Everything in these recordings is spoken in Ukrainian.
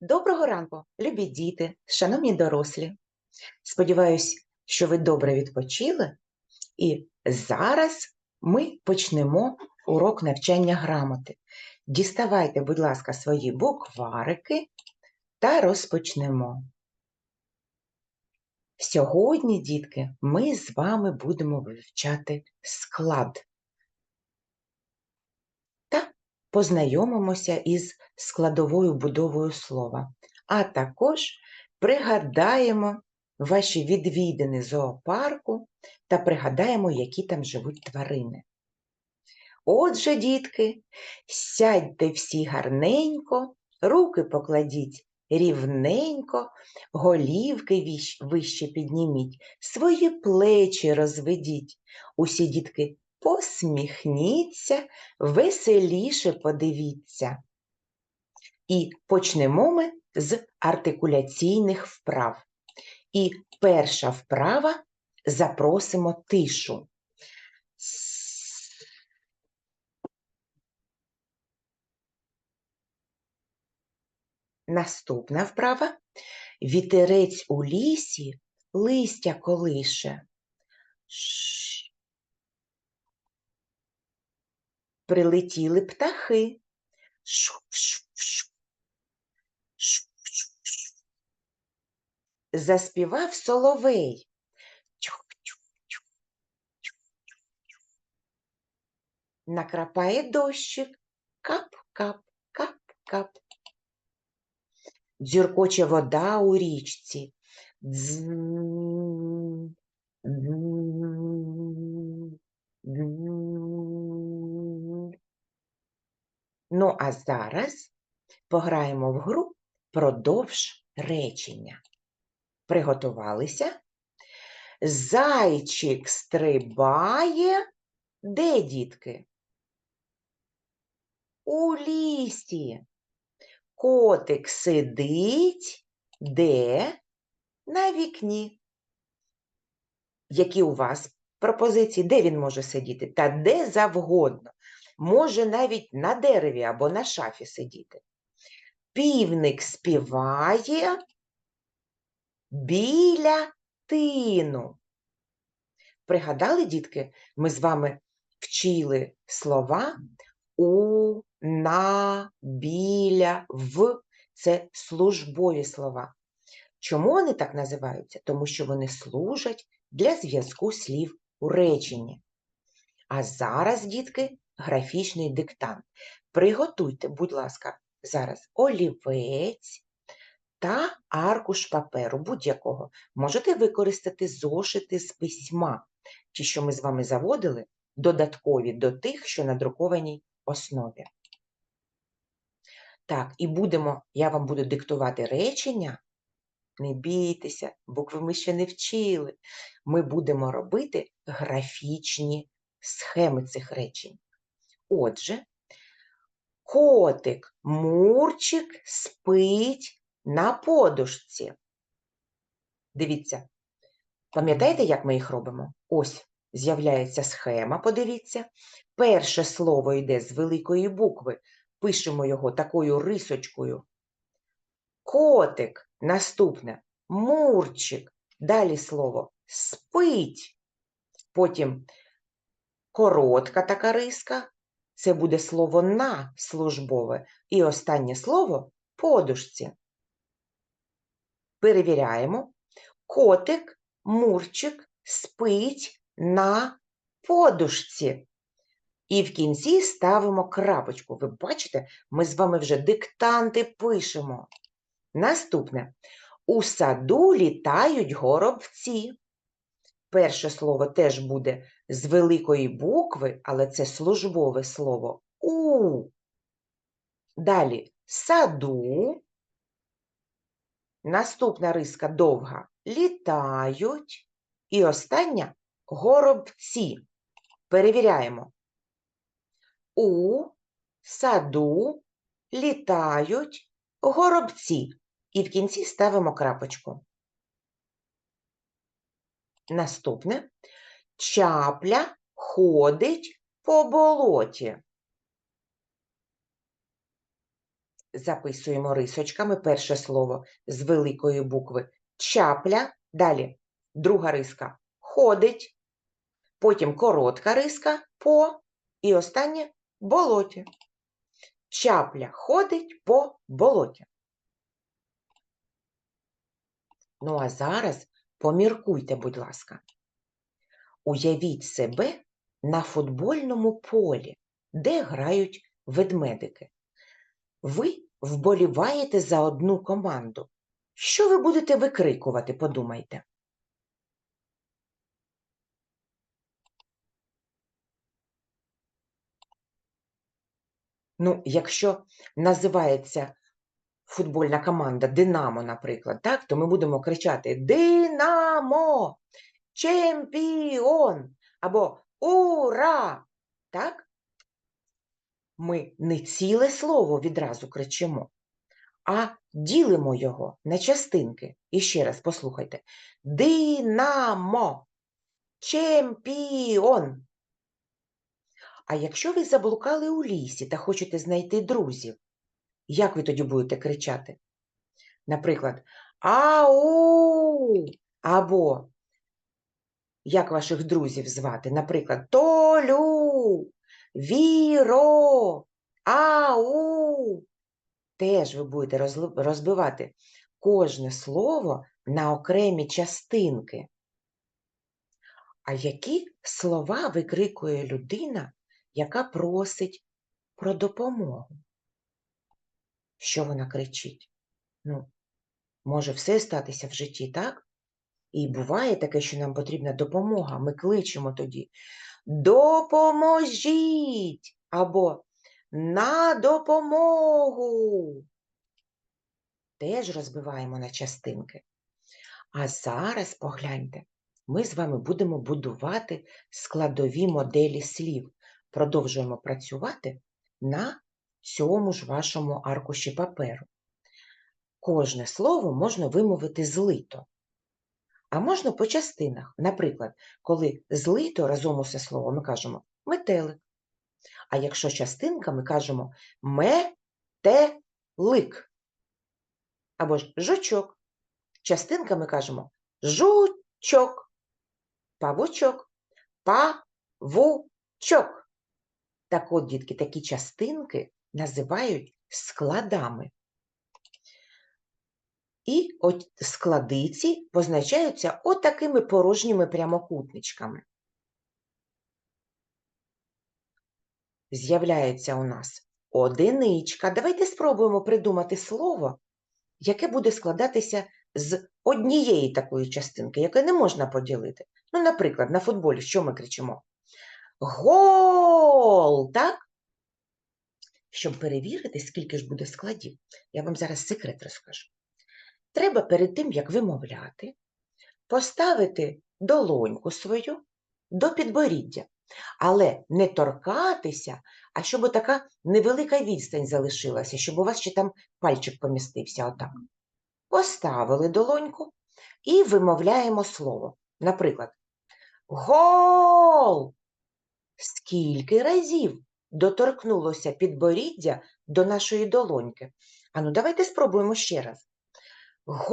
Доброго ранку, любі діти, шановні дорослі. Сподіваюсь, що ви добре відпочили, і зараз ми почнемо урок навчання грамоти. Діставайте, будь ласка, свої букварики та розпочнемо. Сьогодні, дітки, ми з вами будемо вивчати склад та познайомимося із складовою будовою слова, а також пригадаємо ваші відвідини зоопарку та пригадаємо, які там живуть тварини. Отже, дітки, сядьте всі гарненько, руки покладіть рівненько, голівки вище підніміть, свої плечі розведіть. Усі дітки посміхніться, веселіше подивіться. І почнемо ми з артикуляційних вправ. І перша вправа запросимо тишу. Наступна вправа. Вітерець у лісі листя колише. Ш. Прилетіли птахи. Заспівав соловей. Накрапає дощик. Кап-кап, кап-кап. Дзюркоче вода у річці. Дзм, дзм, дзм. Ну, а зараз пограємо в гру продовж речення. Приготувалися? Зайчик стрибає. Де, дітки? У лісі. Котик сидить де? На вікні. Які у вас пропозиції? Де він може сидіти? Та де завгодно. Може навіть на дереві або на шафі сидіти. Півник співає біля тину. Пригадали, дітки, ми з вами вчили слова у, на, біля, в це службові слова. Чому вони так називаються? Тому що вони служать для зв'язку слів у реченні. А зараз, дітки, графічний диктант. Приготуйте, будь ласка, зараз олівець та аркуш паперу будь-якого. Можете використати зошити з письма, ті, що ми з вами заводили, додаткові до тих, що на друкованій основі. Так, і будемо, я вам буду диктувати речення. Не бійтеся, букви ми ще не вчили. Ми будемо робити графічні схеми цих речень. Отже, котик Мурчик спить на подушці. Дивіться, пам'ятаєте, як ми їх робимо? Ось з'являється схема, подивіться. Перше слово йде з великої букви. Пишемо його такою рисочкою. Котик, наступне, мурчик, далі слово спить. Потім коротка така риска, це буде слово на службове. І останнє слово подушці. Перевіряємо. Котик, мурчик спить на подушці. І в кінці ставимо крапочку. Ви бачите, ми з вами вже диктанти пишемо. Наступне. У саду літають горобці. Перше слово теж буде з великої букви, але це службове слово у. Далі саду. Наступна риска довга літають. І остання горобці. Перевіряємо. У саду літають горобці. І в кінці ставимо крапочку. Наступне. Чапля ходить по болоті. записуємо рисочками перше слово з великої букви чапля. Далі друга риска ходить, потім коротка риска по і останнє болоті. Чапля ходить по болоті. Ну а зараз поміркуйте, будь ласка. Уявіть себе на футбольному полі, де грають ведмедики. Ви вболіваєте за одну команду. Що ви будете викрикувати, подумайте. Ну, якщо називається футбольна команда Динамо, наприклад, так, то ми будемо кричати Динамо! Чемпіон! Або Ура! Так? Ми не ціле слово відразу кричимо, а ділимо його на частинки. І ще раз послухайте. Динамо! Чемпіон! А якщо ви заблукали у лісі та хочете знайти друзів, як ви тоді будете кричати? Наприклад, Ау! Або як ваших друзів звати? Наприклад, Толю, Віро, Ау. Теж ви будете розбивати кожне слово на окремі частинки. А які слова викрикує людина, яка просить про допомогу? Що вона кричить? Ну, може все статися в житті, так? І буває таке, що нам потрібна допомога. Ми кличемо тоді Допоможіть! Або на допомогу. Теж розбиваємо на частинки. А зараз погляньте, ми з вами будемо будувати складові моделі слів. Продовжуємо працювати на цьому ж вашому аркуші паперу. Кожне слово можна вимовити злито. А можна по частинах. Наприклад, коли злито разом усе слово, ми кажемо метелик. А якщо частинка, ми кажемо метелик. Або ж жучок. Частинка ми кажемо жучок, павучок, павучок. Так от, дітки, такі частинки називають складами. І от складиці позначаються отакими порожніми прямокутничками. З'являється у нас одиничка. Давайте спробуємо придумати слово, яке буде складатися з однієї такої частинки, яке не можна поділити. Ну, наприклад, на футболі що ми кричимо? Гол! Так? Щоб перевірити, скільки ж буде складів, я вам зараз секрет розкажу. Треба перед тим, як вимовляти, поставити долоньку свою до підборіддя, але не торкатися, а щоб така невелика відстань залишилася, щоб у вас ще там пальчик помістився отак. Поставили долоньку і вимовляємо слово. Наприклад, гол! Скільки разів доторкнулося підборіддя до нашої долоньки? Ану, давайте спробуємо ще раз. Гол!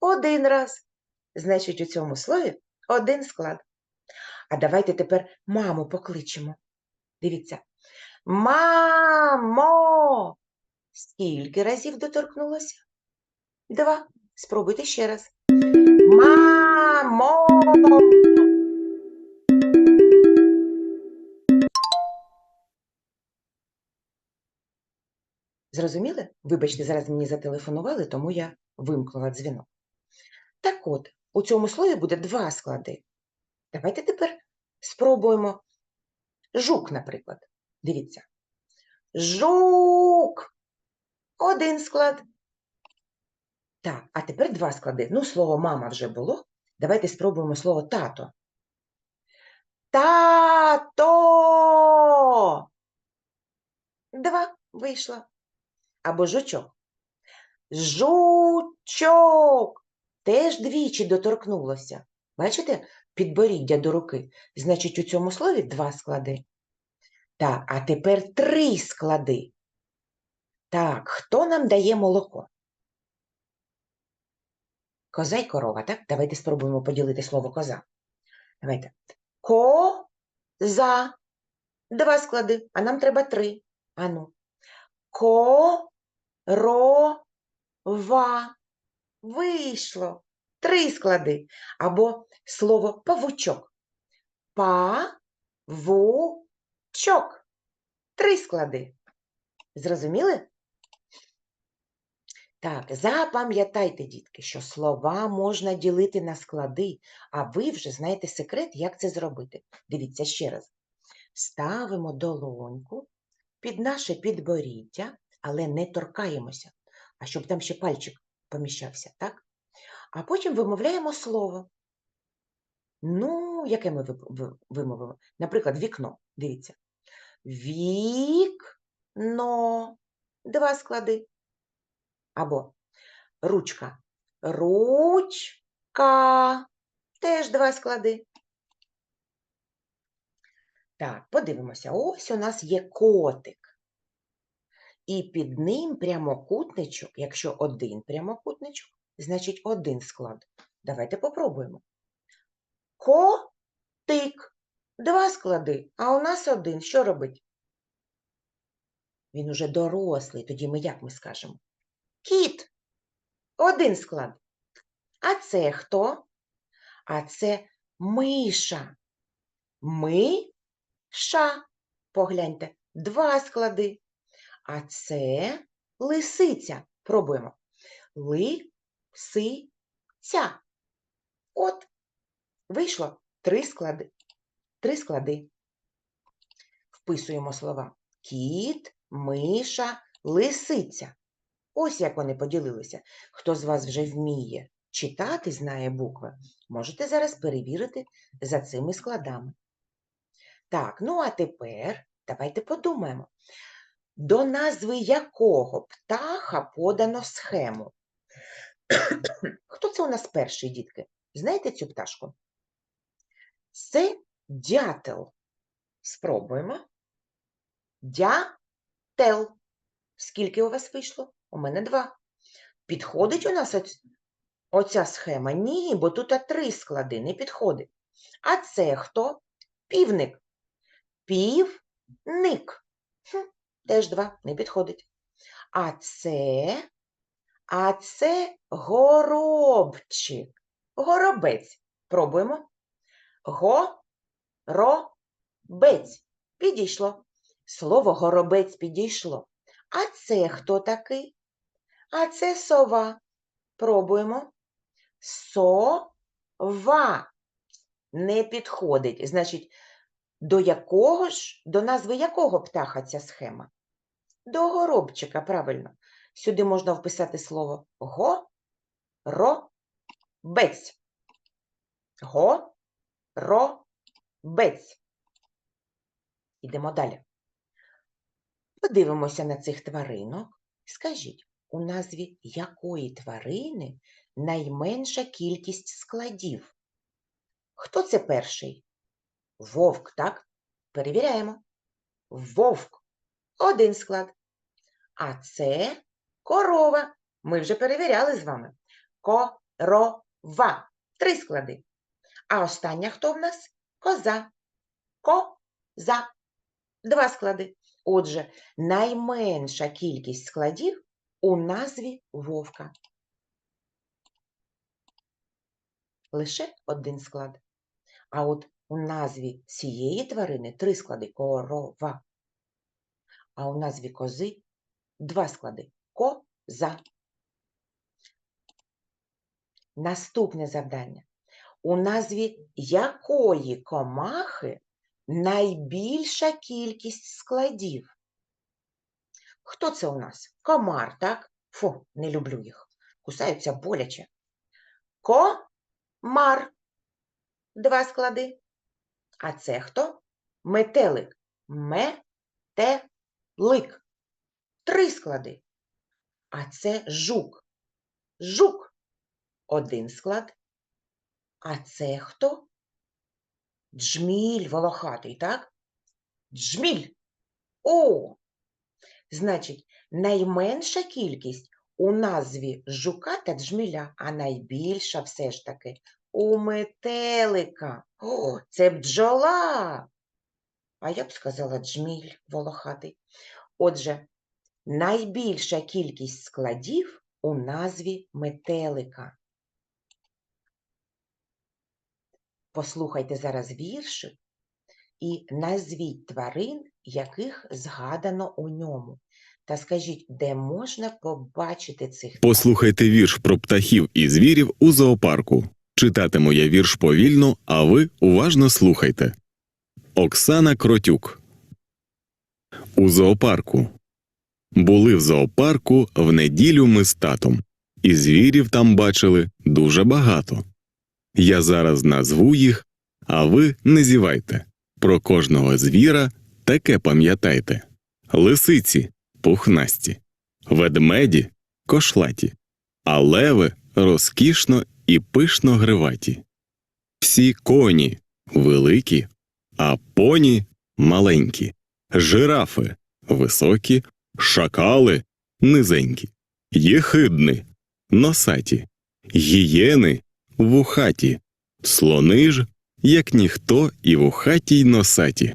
Один раз. Значить, у цьому слові один склад. А давайте тепер маму покличемо. Дивіться. Мамо! Скільки разів доторкнулося? Два. Спробуйте ще раз. Зрозуміли? Вибачте, зараз мені зателефонували, тому я вимкнула дзвінок. Так от, у цьому слові буде два склади. Давайте тепер спробуємо жук, наприклад. Дивіться. Жук. Один склад. Так, а тепер два склади. Ну, слово мама вже було. Давайте спробуємо слово тато. Тато. Два вийшло. Або жучок. Жучок. Теж двічі доторкнулося. Бачите, підборіддя до руки. Значить, у цьому слові два склади. Так, а тепер три склади. Так, хто нам дає молоко? Коза й корова, так? Давайте спробуємо поділити слово коза. Давайте. Ко-за. Два склади, а нам треба три. Ану. Ко-ро-ва. Вийшло. Три склади. Або слово павучок. Па-ву-чок. Три склади. Зрозуміли? Так, запам'ятайте, дітки, що слова можна ділити на склади, а ви вже знаєте секрет, як це зробити. Дивіться ще раз. Ставимо долоньку під наше підборіддя, але не торкаємося, а щоб там ще пальчик поміщався, так? А потім вимовляємо слово. Ну, яке ми вимовимо? Наприклад, вікно. Дивіться. Вікно. Два склади. Або ручка. Ручка. Теж два склади. Так, подивимося. Ось у нас є котик. І під ним прямокутничок. Якщо один прямокутничок, значить один склад. Давайте попробуємо. Котик. Два склади, а у нас один. Що робить? Він уже дорослий, тоді ми як ми скажемо? Кіт. Один склад. А це хто? А це миша. Ми-ша. Погляньте, два склади. А це лисиця. Пробуємо. Ли-си-ця. От, вийшло три склади. Три склади. Вписуємо слова. Кіт, миша, лисиця. Ось як вони поділилися. Хто з вас вже вміє читати, знає букви, можете зараз перевірити за цими складами. Так, ну а тепер давайте подумаємо. До назви якого птаха подано схему? Хто це у нас перший, дітки? Знаєте цю пташку? Це дятел. Спробуємо. Дятел. Скільки у вас вийшло? У мене два. Підходить у нас оця схема? Ні, бо тут три склади, не підходить. А це хто? Півник. Півник. Теж два, не підходить. А це, а це горобчик. Горобець. Пробуємо. Горобець. Підійшло. Слово горобець підійшло. А це хто такий? А це сова. Пробуємо. Сова. Не підходить. Значить, до якого ж, до назви якого птаха ця схема? До горобчика, правильно. Сюди можна вписати слово го, ро, бець. Го, ро, бець. Ідемо далі. Подивимося на цих тваринок. Скажіть, у назві якої тварини найменша кількість складів? Хто це перший? Вовк, так? Перевіряємо. Вовк. Один склад. А це корова. Ми вже перевіряли з вами. Корова. Три склади. А остання хто в нас? Коза. Коза. Два склади. Отже, найменша кількість складів у назві вовка. Лише один склад. А от у назві цієї тварини три склади корова. А у назві кози два склади коза. Наступне завдання. У назві якої комахи найбільша кількість складів? Хто це у нас? Комар, так? Фу, не люблю їх. Кусаються боляче. Комар. Два склади. А це хто? Метелик. Метелик. Три склади. А це жук. Жук. Один склад. А це хто? Джміль волохатий, так? Джміль. О! Значить, найменша кількість у назві жука та джмеля, а найбільша все ж таки у метелика. О, це бджола. А я б сказала джміль волохатий. Отже, найбільша кількість складів у назві метелика. Послухайте зараз віршик і назвіть тварин, яких згадано у ньому. Та скажіть, де можна побачити цих? Послухайте вірш про птахів і звірів у зоопарку. Читатиму я вірш повільно, а ви уважно слухайте. Оксана Кротюк. У зоопарку. Були в зоопарку в неділю ми з татом, і звірів там бачили дуже багато. Я зараз назву їх, а ви не зівайте. Про кожного звіра таке пам'ятайте: лисиці пухнасті, ведмеді кошлаті, а леви розкішно і пишно гриваті. Всі коні великі, а поні маленькі, жирафи високі, шакали низенькі, єхидни носаті, гієни вухаті, слони ж, як ніхто і вухаті й носаті.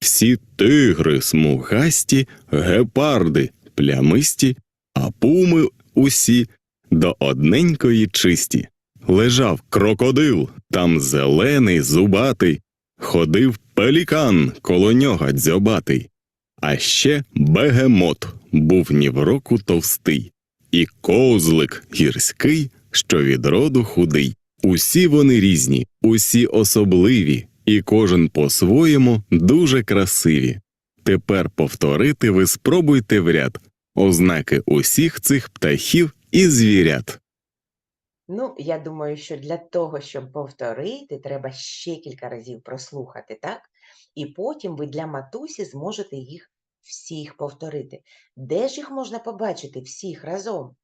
Всі тигри смугасті, гепарди плямисті, а пуми усі до одненької чисті. Лежав крокодил, там зелений, зубатий, ходив пелікан коло нього дзьобатий. А ще бегемот був ні в року товстий, і козлик гірський, що від роду худий. Усі вони різні, усі особливі, і кожен по-своєму дуже красиві. Тепер повторити ви спробуйте в ряд ознаки усіх цих птахів і звірят. Ну, я думаю, що для того, щоб повторити, треба ще кілька разів прослухати, так? І потім ви для матусі зможете їх всіх повторити. Де ж їх можна побачити всіх разом?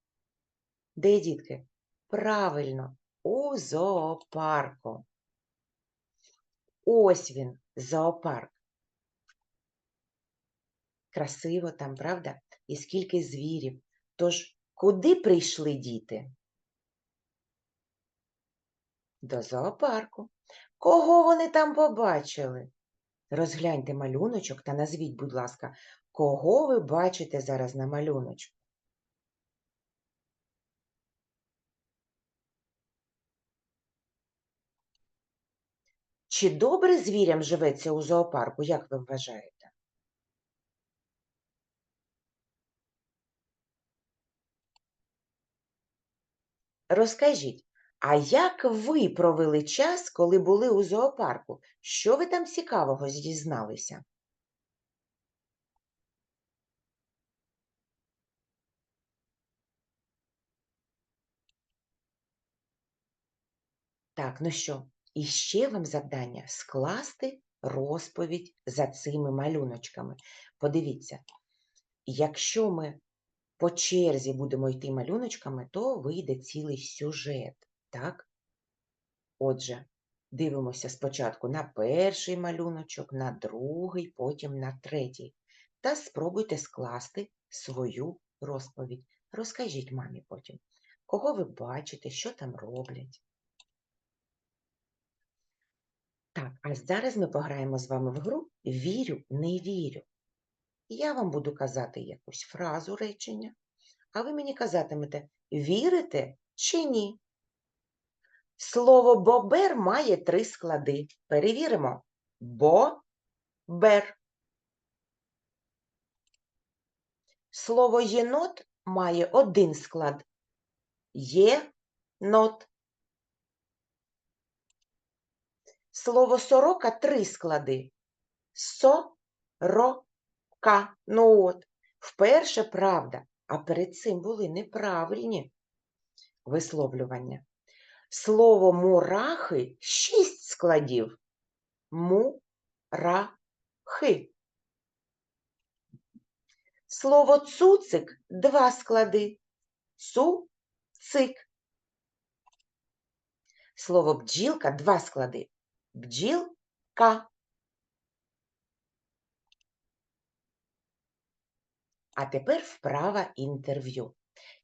Де, дітки? Правильно, у зоопарку. Ось він, зоопарк. Красиво там, правда? І скільки звірів. Тож, куди прийшли діти? До зоопарку. Кого вони там побачили? Розгляньте малюночок та назвіть, будь ласка, кого ви бачите зараз на малюночку? Чи добре звірям живеться у зоопарку, як ви вважаєте? Розкажіть, а як ви провели час, коли були у зоопарку? Що ви там цікавого дізналися? Так, ну що, і ще вам завдання скласти розповідь за цими малюночками. Подивіться, якщо ми по черзі будемо йти малюночками, то вийде цілий сюжет, так? Отже, дивимося спочатку на перший малюночок, на другий, потім на третій. Та спробуйте скласти свою розповідь. Розкажіть мамі потім, кого ви бачите, що там роблять. Так, а зараз ми пограємо з вами в гру Вірю, не вірю. Я вам буду казати якусь фразу речення, а ви мені казатимете, вірите чи ні? Слово бобер має три склади. Перевіримо. Бо-бер. Слово єнот має один склад. Є-нот. Слово сорока три склади. Со-ро-ка. Ну от, вперше правда, а перед цим були неправильні висловлювання. Слово мурахи шість складів. Му-ра-хи. Слово цуцик два склади. Цу-цик. Слово бджілка два склади. Бджілка. А тепер вправа інтерв'ю.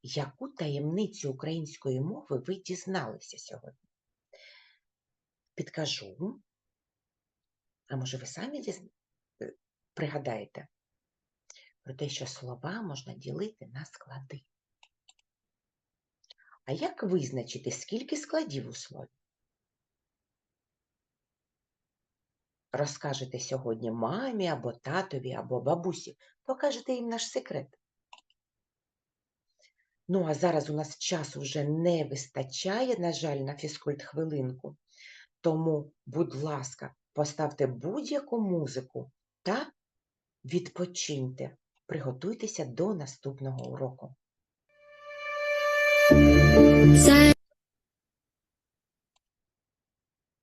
Яку таємницю української мови ви дізналися сьогодні? Підкажу. А може, ви самі дізна... е, пригадаєте про те, що слова можна ділити на склади. А як визначити, скільки складів у слові? Розкажете сьогодні мамі або татові, або бабусі. Покажете їм наш секрет. Ну, а зараз у нас часу вже не вистачає, на жаль, на фізкульт хвилинку. Тому, будь ласка, поставте будь-яку музику та відпочиньте. Приготуйтеся до наступного уроку.